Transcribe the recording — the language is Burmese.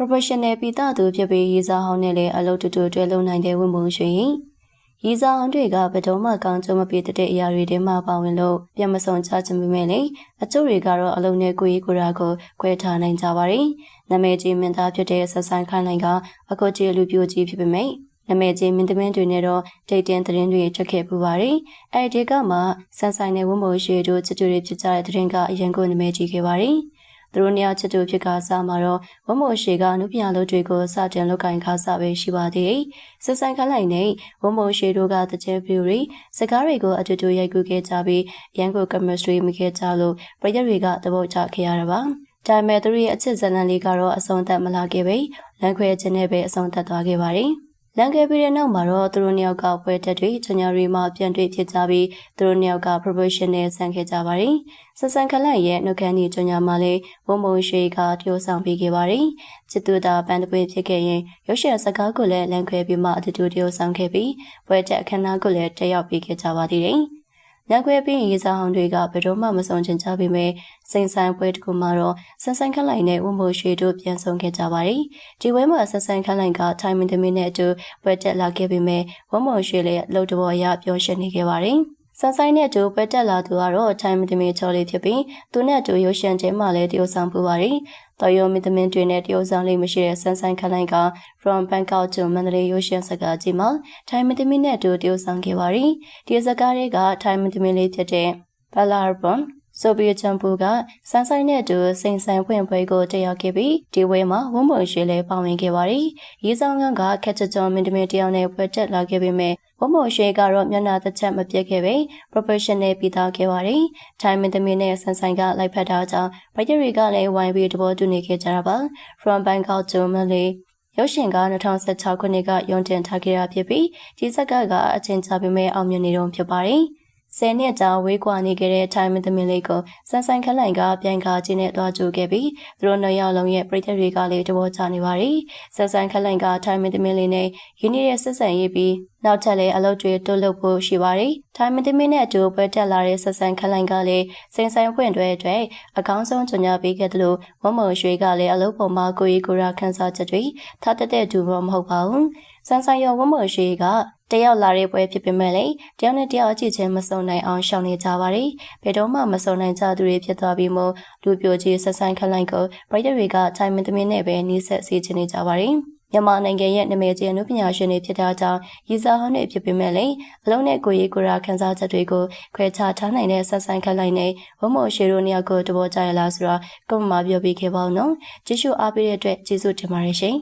professional ပိသသူဖြစ်ပြီးရေးစားဟောင်းနဲ့လည်းအလုပ်တူတူတွဲလုပ်နိုင်တဲ့ဝန်မှုရွှေရင်ရေးစားဟောင်းတွေကဘယ်တော့မှကောင်းကျိုးမပေးတဲ့အရာတွေထဲမှာပါဝင်လို့ပြန်မစုံချခြင်းပေမဲ့လေအချို့တွေကတော့အလုံးနဲ့ကိုကြီးကိုရာကိုခွဲထားနိုင်ကြပါတယ်။နာမည်ကြီးမင်းသားဖြစ်တဲ့ဆက်ဆိုင်ခိုင်းလိုက်ကအကိုကြီးလူပြိုကြီးဖြစ်ပေမဲ့နာမည်ကြီးမင်းသမင်းတွေနဲ့တော့ဒိတ်တင်သတင်းတွေထွက်ခဲ့ပူပါတယ်။အဲဒီကမှဆန်ဆိုင်နဲ့ဝုံမိုရွှေတို့ချစ်တူတွေဖြစ်ကြတဲ့သတင်းကအရင်ကနာမည်ကြီးခဲ့ပါတယ်။ သူတို့နှစ်ယောက်ချစ်သူဖြစ်ကစားမှာတော့ဝုံမိုရွှေကအနုပညာလုပ်တွေကိုစတင်လုပ်ကင်ခါစားပဲရှိပါသေးတယ်။ဆန်ဆိုင်ခလိုက်နဲ့ဝုံမိုရွှေတို့ကတကြဲပြူတွေစကားတွေကိုအတူတူရိုက်ကူးခဲ့ကြပြီးရန်ကုန် chemistry မိခဲ့ကြလို့ပရိသတ်တွေကသဘောကျခဲ့ရတာပါ။ဒါပေမဲ့သူတို့ရဲ့အချစ်ဇလန်လေးကတော့အဆုံးသတ်မလာခဲ့ပဲလမ်းခွဲခြင်းနဲ့ပဲအဆုံးသတ်သွားခဲ့ပါတယ်။ လန်ခဲ့ပြီးတဲ့နောက်မှာတော့သူတို့နှစ်ယောက်ကပွဲတက်တွေဇန်နဝါရီမှာပြန်တွေ့ဖြစ်ကြပြီးသူတို့နှစ်ယောက်က promotion နဲ့ဆန်ခဲ့ကြပါတယ်။ဆန်ဆန်ခလန့်ရဲ့နှုတ်ခမ်းဒီကြောင်ညာမှာလည်းဝုံမုံရွှေကတျိုးဆောင်ပေးခဲ့ပါတယ်။ချစ်သူတာပန်းတပွေဖြစ်ခဲ့ရင်ရုပ်ရှင်စကားကိုလည်းလန်ခွဲပြီးမှအတူတူတျိုးဆောင်ခဲ့ပြီးပွဲတက်အခမ်းအနားကိုလည်းတက်ရောက်ပေးခဲ့ကြပါသေးတယ်။ လက်ခွဲပြီးရေးစားဟောင်းတွေကဘယ်တော့မှမဆုံးချင်ကြပေမဲ့စိန်ဆိုင်ပွဲတစ်ခုမှာတော့ဆန်ဆိုင်ခက်လိုက်နဲ့ဝုံမိုရွှေတို့ပြန်ဆုံခဲ့ကြပါတယ်။ဒီဝဲမှာဆန်ဆိုင်ခက်လိုက်ကထိုင်မင်သမီးနဲ့အတူပွဲတက်လာခဲ့ပေမဲ့ဝုံမိုရွှေလည်းလှုပ်တော်အရပြောရှင်းနေခဲ့ပါတယ်။ ဆန်ဆိုင်နဲ့အတူပွဲတက်လာသူကတော့ထိုင်မသမီးချော်လေးဖြစ်ပြီးသူနဲ့အတူရုပ်ရှင်ကျဲမှလည်းတရုတ်ဆောင်ပူပါတယ်တော်ရုံမီသမင်တွင်နဲ့တရုတ်ဆောင်လေးမရှိတဲ့ဆန်းဆိုင်ခလိုင်းက from Bangkok to Mandalay ရုပ်ရှင်စကားကြီးမှာထိုင်မသမင်နဲ့အတူတရုတ်ဆောင်ခဲ့ပါရီဒီစကားတွေကထိုင်မသမင်လေးဖြစ်တဲ့ Balarbon ဆိုဗီယက်ချန်ပူကစန်းဆိုင်နဲ့အတူစိန်ဆိုင်ဖွင့်ပွဲကိုတက်ရောက်ခဲ့ပြီးဒီဝဲမှာဝုံမွန်ရွှေလည်းပါဝင်ခဲ့ပါတယ်။ရေးဆောင်ကကခက်ချကျော်မင်းတမင်တယောက်နဲ့ပွဲတက်လာခဲ့ပေမဲ့ဝုံမွန်ရွှေကတော့မျက်နှာတစ်ချက်မပြတ်ခဲ့ပဲ professional ပြီးသားခဲ့ပါတယ်။ထိုင်မင်းတမင်နဲ့စန်းဆိုင်ကလိုက်ဖက်တာကြောင့်ဗိုက်ရတွေကလည်းဝိုင်းပြီးတဘောတူနေခဲ့ကြတာပါ။ From Bangkok to Malay ရုပ်ရှင်က2016ခုနှစ်ကရုံတင်ထားခဲ့တာဖြစ်ပြီးဒီဇက်ကကအချင်းချပေမဲ့အောင်မြင်နေတော့ဖြစ်ပါတယ်။ ဆယ်နှစ်ကြာဝေးကွာနေခဲ့တဲ့ထိုင်မသမင်လေးကိုစန်ဆိုင်ခလိုင်ကပြန်ကားခြင်းနဲ့တွားကြိုခဲ့ပြီးသူတို့နှစ်ယောက်လုံးရဲ့ပြည်သက်တွေကလည်းတဘောချနေပါရီစန်ဆိုင်ခလိုင်ကထိုင်မသမင်လေးနဲ့ယင်းရဲ့ဆက်ဆံရေးပြီးနောက်ထပ်လည်းအလုပ်တွေတိုးလုပ်ဖို့ရှိပါရီထိုင်မသမင်နဲ့အတူပွဲတက်လာတဲ့ဆက်ဆန်ခလိုင်ကလည်းစိန်ဆိုင်ဖွင့်တွဲအတွက်အကောင်းဆုံးကြညာပေးခဲ့တယ်လို့မမုံရွှေကလည်းအလုပ်ပေါ်မှာကိုရီကိုရာခန်းစားချက်တွေထားတတဲ့သူတော့မဟုတ်ပါဘူးစန်ဆိုင်ရောဝမုံရွှေက တယောက်လာတဲ့ပွဲဖြစ်ပေမဲ့လေတယောက်နဲ့တယောက်အချစ်ချင်းမစုံနိုင်အောင်ရှောင်နေကြပါရီဘယ်တော့မှမစုံနိုင်ကြသူတွေဖြစ်သွားပြီးမှလူပြိုကြီးဆက်ဆိုင်ခလိုက်ကိုပရိသတ်တွေကထိုင်မင်းသမီးနဲ့ပဲနှီးဆက်စေချင်နေကြပါရီမြန်မာနိုင်ငံရဲ့နာမည်ကြီးအနုပညာရှင်တွေဖြစ်တာကြောင့်ရည်စားဟောင်းတွေဖြစ်ပေမဲ့လည်းအလုံးနဲ့ကိုရေးကိုရာခန်းစားချက်တွေကိုခွဲခြားထားနိုင်တဲ့ဆက်ဆိုင်ခက်လိုက်နဲ့ဝမို့ရှေတို့နှစ်ယောက်ကိုတဘောကြရလားဆိုတော့ကိုမမပြောပြခဲ့ပါဦးနော်ကျေးဇူးအားပေးတဲ့အတွက်ကျေးဇူးတင်ပါတယ်ရှင်